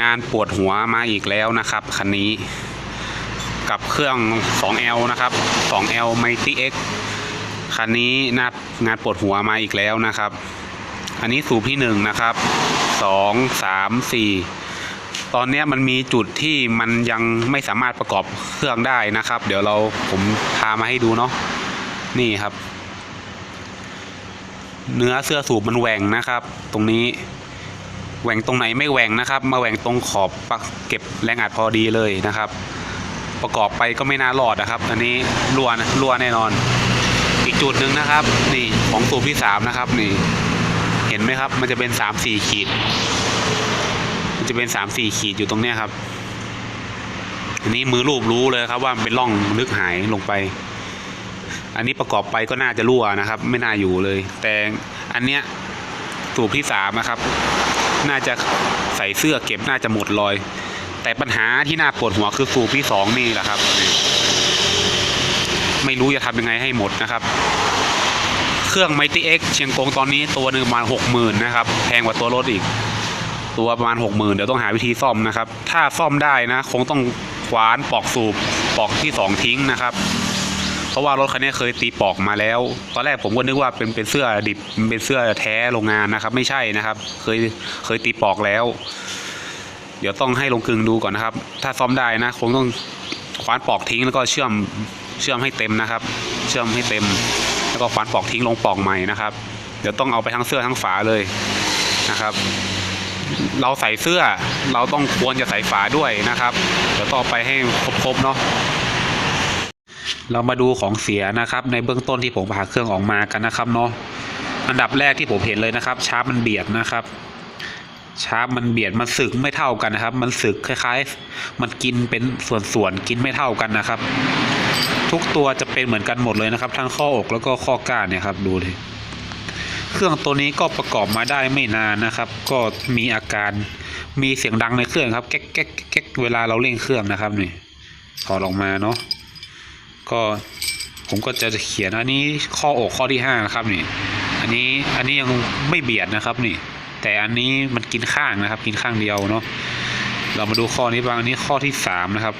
งานปวดหัวมาอีกแล้วนะครับคันนี้ กับเครื่อง 2L นะครับ 2L Mighty X คันนี้นางานปวดหัวมาอีกแล้วนะครับ อันนี้สูบที่หนึ่งนะครับสองสามสี่ตอนนี้มันมีจุดที่มันยังไม่สามารถประกอบเครื่องได้นะครับ เดี๋ยวเราผมพามาให้ดูเนาะนี่ครับ เนื้อเสื้อสูบมันแหว่งนะครับ ตรงนี้ แหว่งตรงไหนไม่แหว่งนะครับ มาแหว่งตรงขอบปะเก็บแรงอัดพอดีเลยนะครับ ประกอบไปก็ไม่น่ารอดนะครับ อันนี้รั่วนะรั่วแน่นอน อีกจุดหนึ่งนะครับ นี่ของสูบที่สามนะครับนี่เห็นไหมครับ มันจะเป็นสามสี่ขีด มันจะเป็นสามสี่ขีดอยู่ตรงเนี้ยครับ อันนี้มือรูปรู้เลยครับว่ามันเป็นร่องลึกหายลงไป อันนี้ประกอบไปก็น่าจะรั่วนะครับ ไม่น่าอยู่เลย แต่อันเนี้ยสูบที่สามนะครับ น่าจะใส่เสื้อเก็บน่าจะหมดรอย แต่ปัญหาที่น่าปวดหัวคือสูบที่สองนี่แหละครับ ไม่รู้จะทำยังไงให้หมดนะครับ เครื่อง Mighty X เชียงกงตอนนี้ตัวหนึ่งประมาณหกหมื่นนะครับ แพงกว่าตัวรถอีก ตัวประมาณหกหมื่นเดี๋ยวต้องหาวิธีซ่อมนะครับ ถ้าซ่อมได้นะ คงต้องขวานปอกสูบปอกที่สองทิ้งนะครับ เพราะว่ารถคันนี้เคยตีปอกมาแล้ว ตอนแรกผมก็นึกว่าเป็นเป็นเสื้อดิบเป็นเสื้อแท้โรงงานนะครับ ไม่ใช่นะครับ เคยเคยตีปอกแล้ว เดี๋ยวต้องให้ลงกลึงดูก่อนนะครับ ถ้าซ่อมได้นะคงต้องคว้านปอกทิ้งแล้วก็เชื่อมเชื่อมให้เต็มนะครับ เชื่อมให้เต็ม แล้วก็คว้านปอกทิ้งลงปอกใหม่นะครับ เดี๋ยวต้องเอาไปทั้งเสื้อทั้งฝาเลยนะครับ เราใส่เสื้อเราต้องควรจะใส่ฝาด้วยนะครับ เดี๋ยวต่อไปให้ครบๆเนาะ เรามาดูของเสียนะครับ ในเบื้องต้นที่ผมผ่าเครื่องออกมากันนะครับเนาะอันดับแรกที่ผมเห็นเลยนะครับ ชาร์ปมันเบียดนะครับชาร์ปมันเบียดมันสึกไม่เท่ากันนะครับ มันสึกคล้าย ๆ มันกินเป็นส่วนๆกินไม่เท่ากันนะครับ ทุกตัวจะเป็นเหมือนกันหมดเลยนะครับ ทั้งข้ออกแล้วก็ข้อก้านเนี่ยครับดูเลยเครื่องตัวนี้ก็ประกอบมาได้ไม่นานนะครับ ก็มีอาการมีเสียงดังในเครื่องครับ แก๊กแก๊กแก๊กเวลาเราเร่งเครื่องนะครับนี่ถอดออกมาเนาะ ก็ผมก็จะเขียนอันนี้ข้ออกข้อที่ห้านะครับนี่ อันนี้อันนี้ยังไม่เบียดนะครับนี่ แต่อันนี้มันกินข้างนะครับ กินข้างเดียวเนาะเรามาดูข้อนี้บ้างอันนี้ข้อที่สามนะครับ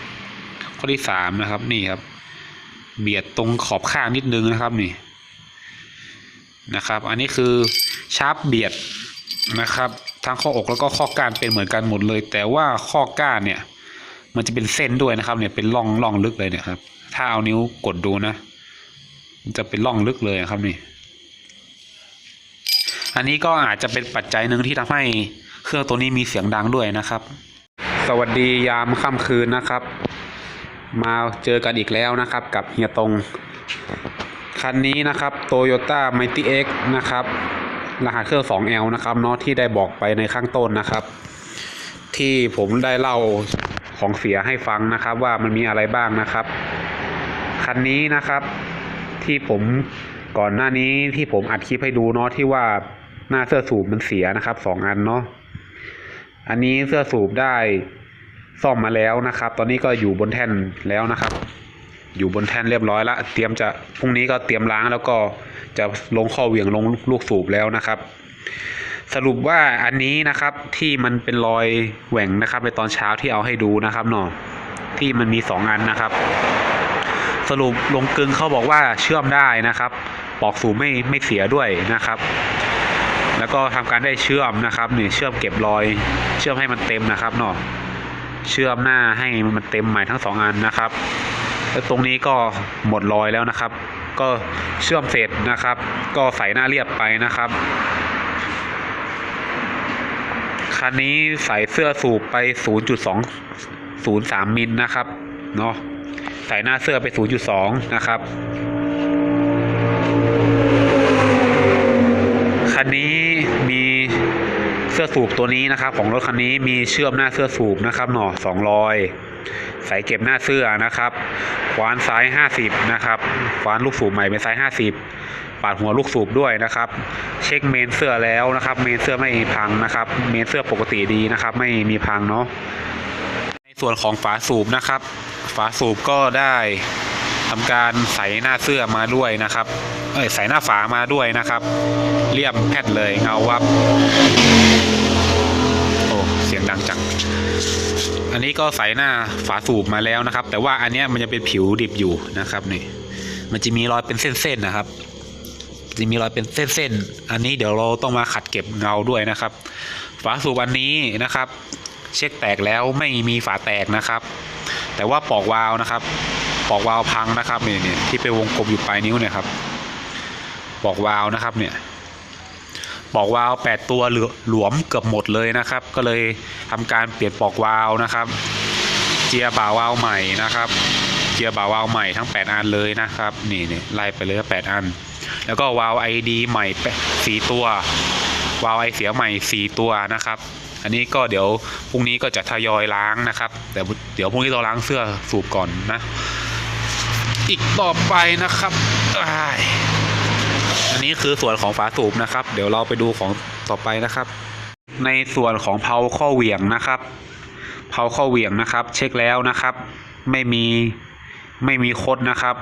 ข้อที่สามนะครับนี่ครับ เบียดตรงขอบข้างนิดนึงนะครับนี่นะครับ อันนี้คือชาร์ปเบียดนะครับทั้งข้ออกแล้วก็ข้อก้านเป็นเหมือนกันหมดเลย แต่ว่าข้อก้านเนี่ย มันจะเป็นเส้นด้วยนะครับเนี่ยเป็นร่องร่องลึกเลยเนี่ยครับ ถ้าเอานิ้วกดดูนะจะเป็นร่องลึกเลยครับนี่ อันนี้ก็อาจจะเป็นปัจจัยหนึ่งที่ทำให้เครื่องตัวนี้มีเสียงดังด้วยนะครับ สวัสดียามค่ำคืนนะครับ มาเจอกันอีกแล้วนะครับ กับเฮียตง คันนี้นะครับ Toyota Mighty X นะครับ รหัสเครื่อง 2L นะครับเนาะที่ได้บอกไปในข้างต้นนะครับ ที่ผมได้เล่าของเสียให้ฟังนะครับ ว่ามันมีอะไรบ้างนะครับ คันนี้นะครับ ที่ผมก่อนหน้านี้ที่ผมอัดคลิปให้ดูเนาะที่ว่าหน้าเสื้อสูบมันเสียนะครับสองอันเนาะอันนี้เสื้อสูบได้ซ่อมมาแล้วนะครับ ตอนนี้ก็อยู่บนแท่นแล้วนะครับ อยู่บนแท่นเรียบร้อยแล้วเตรียมจะพรุ่งนี้ก็เตรียมล้างแล้วก็จะลงข้อเหวี่ยงลงลูกสูบแล้วนะครับ สรุปว่าอันนี้นะครับที่มันเป็นรอยแหว่งนะครับในตอนเช้าที่เอาให้ดูนะครับเนาะที่มันมีสองอันนะครับ สรุปลงกึงเขาบอกว่าเชื่อมได้นะครับ ปอกสูบไม่ไม่เสียด้วยนะครับ แล้วก็ทำการได้เชื่อมนะครับนี่เชื่อมเก็บรอย เชื่อมให้มันเต็มนะครับเนาะเชื่อมหน้าให้มันเต็มใหม่ทั้งสองอันนะครับแล้วตรงนี้ก็หมดรอยแล้วนะครับ ก็เชื่อมเสร็จนะครับ ก็ใส่หน้าเรียบไปนะครับคันนี้ใส่เสื้อสูบไป 0.203มิลนะครับ เนาะ ใส่หน้าเสื้อไป 0.2 นะครับ คันนี้มีเสื้อสูบตัวนี้นะครับ ของรถคันนี้มีเชื่อมหน้าเสื้อสูบนะครับหน่อสองรอยใส่เก็บหน้าเสื้อนะครับ ขวานซ้าย 50 นะครับ ขวานลูกสูบใหม่เป็นซ้าย 50 ปาดหัวลูกสูบด้วยนะครับ เช็คเมนเสื้อแล้วนะครับ เมนเสื้อไม่พังนะครับ เมนเสื้อปกติดีนะครับ ไม่มีพังเนาะ ในส่วนของฝาสูบนะครับ ฝาสูบก็ได้ทำการใส่หน้าเสื้อมาด้วยนะครับ เอ้ยใส่หน้าฝามาด้วยนะครับเลี่ยมแพทเลยเงาวับ โอ้เสียงดังจัง อันนี้ก็ใส่หน้าฝาสูบมาแล้วนะครับ แต่ว่าอันเนี้ยมันจะเป็นผิวดิบอยู่นะครับนี่ มันจะมีรอยเป็นเส้นๆนะครับจะมีรอยเป็นเส้นๆ อันนี้เดี๋ยวเราต้องมาขัดเก็บเงาด้วยนะครับ ฝาสูบอันนี้นะครับ เช็คแตกแล้วไม่มีฝาแตกนะครับ แต่ว่าปอกวาล์วนะครับ ปอกวาล์วพังนะครับเนี่ยเนี่ยที่เป็นวงกลมอยู่ปลายนิ้วเนี่ยครับ ปอกวาล์วนะครับเนี่ยปอกวาล์วแปดตัวเหลือหลวมเกือบหมดเลยนะครับ ก็เลยทำการเปลี่ยนปอกวาล์วนะครับ เจียบ่าวาล์วใหม่นะครับ เจียบ่าวาล์วใหม่ทั้ง 8 อันเลยนะครับ นี่นี่ไล่ไปเลยแปดอัน แล้วก็วาล์วไอดีใหม่แปดสี่ตัววาล์วไอเสียใหม่สี่ตัวนะครับ อันนี้ก็เดี๋ยวพรุ่งนี้ก็จะทยอยล้างนะครับ แต่เดี๋ยวพรุ่งนี้เราล้างเสื้อสูบก่อนนะ อีกต่อไปนะครับอันนี้คือส่วนของฝาสูบนะครับ เดี๋ยวเราไปดูของต่อไปนะครับ ในส่วนของเพาข้อเหวี่ยงนะครับ เพาข้อเหวี่ยงนะครับ เช็คแล้วนะครับ ไม่มีไม่มีคดนะครับ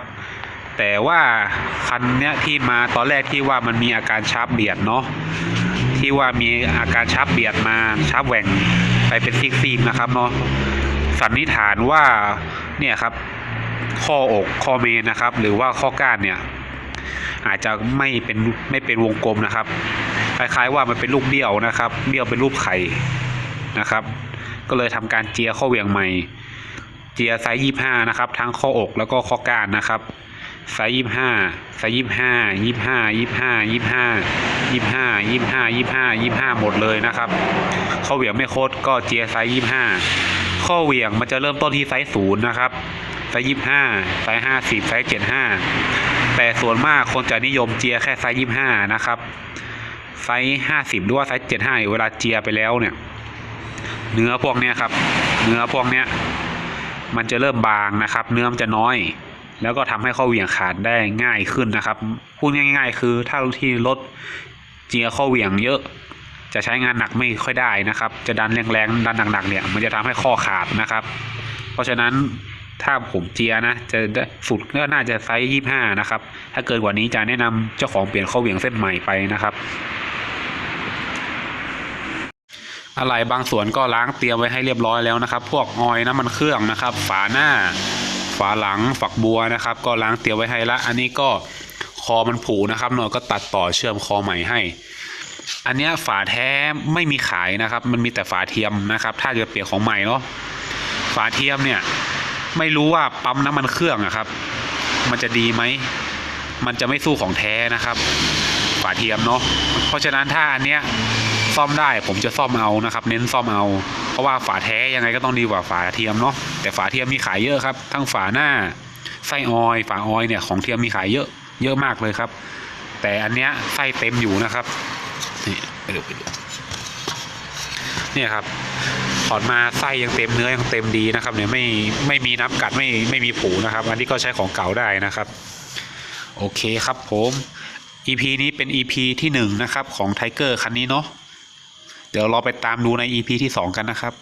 แต่ว่าคันเนี้ยที่มาตอนแรกที่ว่ามันมีอาการชาร์ปเบียดเนาะ ที่ว่ามีอาการชาร์ปเบียดมาชาร์ปแหว่งไปเป็นซีกๆนะครับเนาะสันนิษฐานว่าเนี่ยครับ ข้ออกข้อเมนนะครับ หรือว่าข้อก้านเนี่ย อาจจะไม่เป็นไม่เป็นวงกลมนะครับคล้ายๆว่ามันเป็นลูกเบี้ยวนะครับ เบี้ยวเป็นรูปไข่นะครับ ก็เลยทำการเจียข้อเวียงใหม่ เจียไซส์ยี่ห้านะครับ ทั้งข้ออกแล้วก็ข้อก้านนะครับ ไซส์ยี่ห้าไซส์ยี่ห้ายี่ห้ายี่ห้ายี่ห้ายี่ห้ายี่ห้ายี่ห้ายี่ห้าหมดเลยนะครับข้อเหวี่ยงไม่โคตรก็เจียไซส์ยี่ห้าข้อเหวี่ยงมันจะเริ่มต้นที่ไซส์ศูนย์นะครับไซส์ยี่ห้าไซส์ห้าสิบไซส์เจ็ดห้าแต่ส่วนมากคนจะนิยมเจียแค่ไซส์ยี่ห้านะครับ ไซส์ห้าสิบหรือว่าไซส์เจ็ดห้าเวลาเจียไปแล้วเนี่ย เนื้อพวกเนี้ยครับ เนื้อพวกเนี้ยมันจะเริ่มบางนะครับ เนื้อมันจะน้อย แล้วก็ทำให้ข้อเหวี่ยงขาดได้ง่ายขึ้นนะครับ พูดง่าย ๆ คือถ้าที่รถเจียข้อเหวี่ยงเยอะ จะใช้งานหนักไม่ค่อยได้นะครับ จะดันแรงๆดันหนักๆเนี่ยมันจะทำให้ข้อขาดนะครับ เพราะฉะนั้นถ้าผมเจียนะจะได้สุดก็น่าจะไซส์ยี่ห้านะครับ ถ้าเกินกว่านี้จะแนะนำเจ้าของเปลี่ยนข้อเหวี่ยงเส้นใหม่ไปนะครับอะไรบางส่วนก็ล้างเตรียมไว้ให้เรียบร้อยแล้วนะครับ พวกออยน้ำมันเครื่องนะครับ ฝาหน้าาหลังฝักบัวนะครับ ก็ล้างเตรียมไว้ให้ละ อันนี้ก็คอมันผุนะครับหน่อยก็ตัดต่อเชื่อมคอใหม่ให้ อันนี้ฝาแท้ไม่มีขายนะครับ มันมีแต่ฝาเทียมนะครับ ถ้าเกิดเปลี่ยนของใหม่เนาะฝาเทียมเนี่ยไม่รู้ว่าปั๊มน้ำมันเครื่องอะครับ มันจะดีไหมมันจะไม่สู้ของแท้นะครับ ฝาเทียมเนาะเพราะฉะนั้นถ้าอันเนี้ย ซ่อมได้ผมจะซ่อมเอานะครับ เน้นซ่อมเอา เพราะว่าฝาแท้ยังไงก็ต้องดีกว่าฝาเทียมเนาะแต่ฝาเทียมมีขายเยอะครับ ทั้งฝาหน้าไส้ออยฝาออยเนี่ยของเทียมมีขายเยอะเยอะมากเลยครับ แต่อันเนี้ยไส้เต็มอยู่นะครับนี่ไปดูไปดูเนี่ยครับถอดมาไส้ยังเต็มเนื้อยังเต็มดีนะครับ เนี่ยไม่ไม่มีน้ำกัดไม่ไม่มีผูนะครับ อันนี้ก็ใช้ของเก่าได้นะครับ โอเคครับผม EP นี้เป็น EP ที่หนึ่งนะครับของไทเกอร์คันนี้เนาะ เดี๋ยวเราไปตามดูใน EP ที่สองกันนะครับ